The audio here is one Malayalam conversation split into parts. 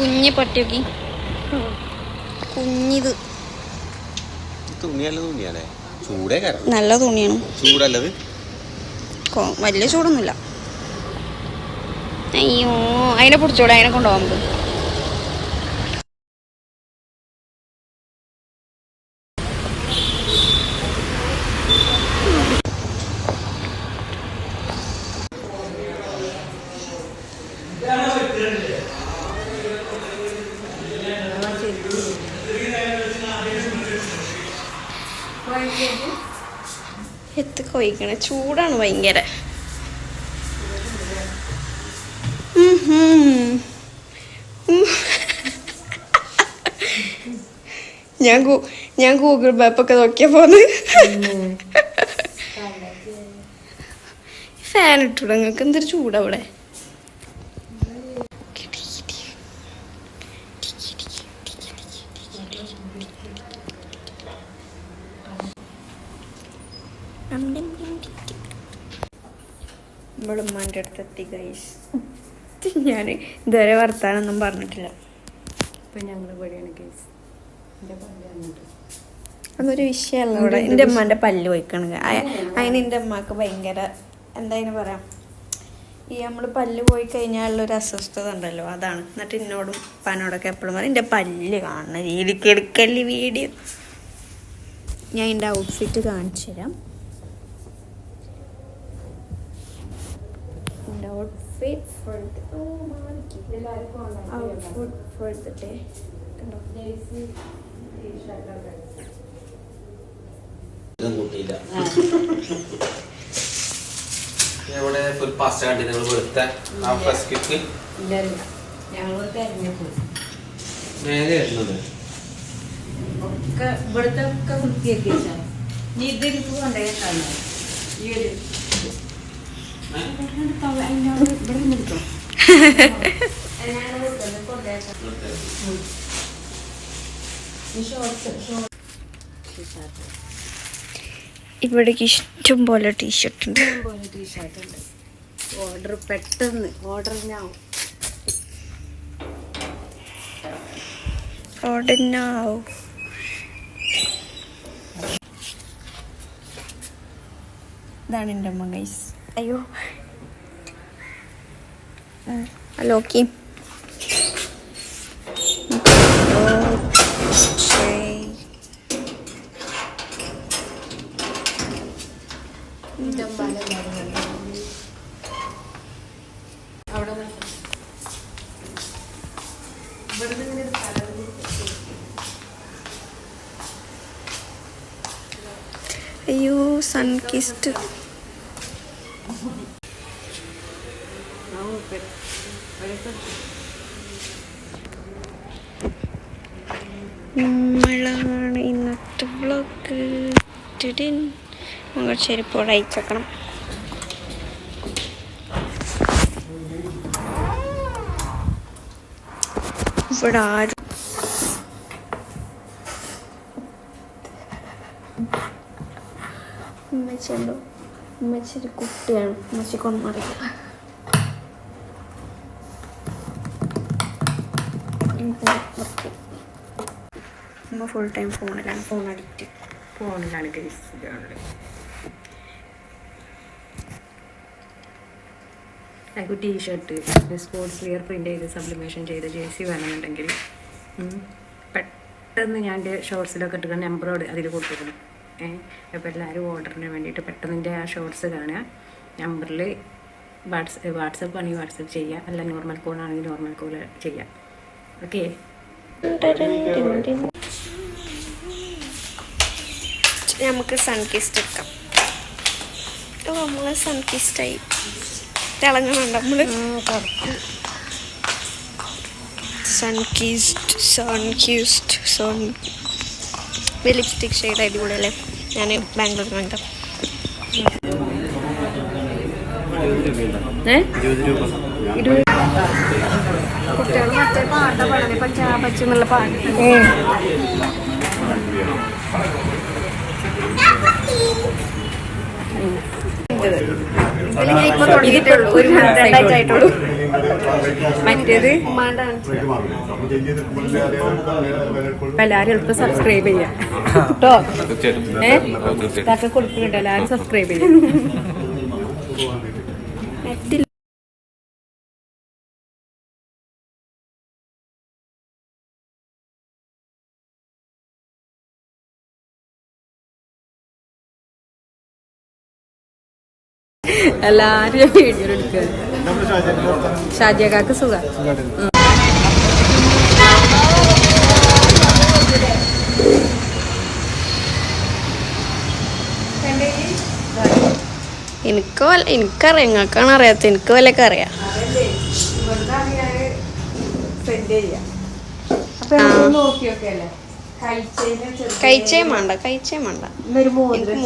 കുഞ്ഞി പട്ടിയൊക്കെ. കുഞ്ഞിത്. നല്ല തുണിയാണ്. ചൂടല്ലത്? വലിയ ചൂടൊന്നുമില്ല. അയ്യോ അതിനെ പിടിച്ചോടെ അതിനെ കൊണ്ടുപോകാൻ നമുക്ക്. എത്ത് കൊയ്ക്കണ. ചൂടാണ് ഭയങ്കര. ഞാൻ ഞാൻ ഗൂഗിൾ മാപ്പൊക്കെ നോക്കിയാ പോന്ന്. ഫാൻ ഇട്ടൂടെ. നിങ്ങൾക്ക് എന്തൊരു ചൂടാ നമ്മളുമ്മാന്റെ അടുത്ത് എത്തി ഗൈസ് ഞാൻ ഇതുവരെ വർത്താനൊന്നും പറഞ്ഞിട്ടില്ല. ഇപ്പം ഞങ്ങൾ ഇവിടെയാണ് ഗൈസ് എന്റെ അങ്ങോട്ട് അതൊരു വിഷയമല്ല ഇവിടെ. എന്റെ ഉമ്മാന്റെ പല്ല് പോയിക്കണത് അതിന് എന്റെ ഉമ്മാക്ക് ഭയങ്കര എന്താ അതിന് പറയാം? ഈ നമ്മൾ പല്ല് പോയി കഴിഞ്ഞാലുള്ളൊരു അസ്വസ്ഥത ഉണ്ടല്ലോ അതാണ്. എന്നിട്ട് എന്നോടും പനോടൊക്കെ എപ്പോഴും പറയും എന്റെ പല്ല് കാണുന്ന രീതിക്ക് എടുക്കൽ വീഡിയോ. ഞാൻ എന്റെ ഔട്ട്ഫിറ്റ് കാണിച്ചു തരാം എന്റെ outfit for outfit for the day കണ്ടോ ഇവിടെ ഒരു പാസ്റ്റ കണ്ടി നിങ്ങൾ വെളുത്ത ആ ഫ്രഷ് കിക്ക് നേരെ വരുന്നത് ഒക്കെ ഇവിടുത്തെ ഒക്കെ വൃത്തിയാക്കി വെച്ചാൽ നീ ഇത് എനിക്ക് കൊണ്ടുപോയി ഈ ഒരു ഇവിടേക്ക് ഇഷ്ടം പോലെ ടീഷർട്ട് ഉണ്ട്. ഓർഡർ പെട്ടെന്ന്. ഓർഡർ ഞാൻ Order now. ഇതാണ് എന്റെ അമ്മ ഗൈസ് അയ്യോ. ഹലോ ഓക്കെ അവിടെ നിൽക്കും ഇങ്ങനെ ഒരു സ്ഥലം നമ്മളാണ് ഇന്നത്തെ വ്ളോഗ് നമ്മൾ ചെരുപ്പോടെ അയച്ചേക്കണം ഇവിടെ ആരും? ഉമ്മച്ചുണ്ടോ ഉമ്മച്ചൊരു കുട്ടിയാണ്. ഉമ്മച്ചിക്കൊന്നും അറിയില്ല. ഉമ്മ ഫുൾ ടൈം ഫോണിലാണ്. ഫോൺ അഡിക്റ്റ് ഫോണിലാണ് കേസ് ഇതാണ്. T T-shirt sports wear print ചെയ്ത് സബ്ലിമേഷൻ ചെയ്ത് ജേഴ്സി വേണമെന്നുണ്ടെങ്കിൽ പെട്ടെന്ന് ഞാൻ എന്റെ ഷോർട്സിലൊക്കെ ഇട്ടിട്ട് നമ്പറോട് അതിൽ കൊടുത്തിരുന്നു ഏഹ് അപ്പോൾ എല്ലാവരും ഓർഡറിന് വേണ്ടിയിട്ട് പെട്ടെന്ന് എന്റെ ആ ഷോർട്സ് കാണുക. നമ്പറിൽ വാട്സ് വാട്സപ്പ് ആണെങ്കിൽ വാട്സപ്പ് ചെയ്യുക അല്ല നോർമൽ കോൾ ആണെങ്കിൽ നോർമൽ കോൾ ചെയ്യുക ഓക്കെ നമുക്ക് സൺകിസ്റ്റ് എടുക്കാം. അപ്പോൾ നമ്മൾ സൺകിസ്റ്റായി തിളങ്ങുന്നുണ്ട് നമ്മൾ sunkissed sunkissed sun lipstick shade അടിപൊളിയല്ലേ ഞാൻ ബാംഗ്ലൂർ വേണ്ട ഏഹ് ഇരുപത് രൂപ. പാട്ട പച്ച മറ്റേത്? എല്ലാരും എളുപ്പം സബ്സ്ക്രൈബ് ചെയ്യാം. കേട്ടോ? ഏഹ് കൊടുക്കുന്നുണ്ട്. എല്ലാരും സബ്സ്ക്രൈബ് ചെയ്യാം. എല്ലാരും വീഡിയോ എടുക്കുക. ഷാജിയക്കാക്ക് സുഖം. എനിക്ക് വല്ല എനിക്കറിയാം. നിങ്ങൾക്കാണ് അറിയാത്ത എനിക്ക് വല്ലൊക്കെ അറിയാം. കഴിച്ചേ വേണ്ട കഴിച്ചേ വേണ്ട. എനിക്ക്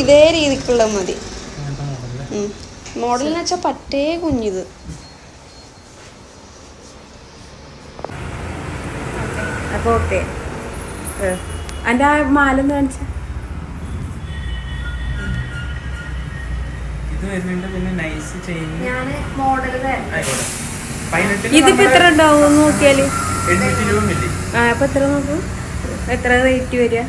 ഇതേ. രീതിക്കുള്ള മതി. മോഡൽ എന്ന് വെച്ചാൽ പറ്റേ കുഞ്ഞിത്. അപ്പൊ ഓക്കെ. എന്റെ ആ മാല ഒന്ന് കാണിച്ച. ഇതിപ്പോ എത്ര ഉണ്ടാവും? നോക്കിയാൽ. ആ അപ്പൊ എത്ര നോക്കും? എത്ര റേറ്റ് വരിക?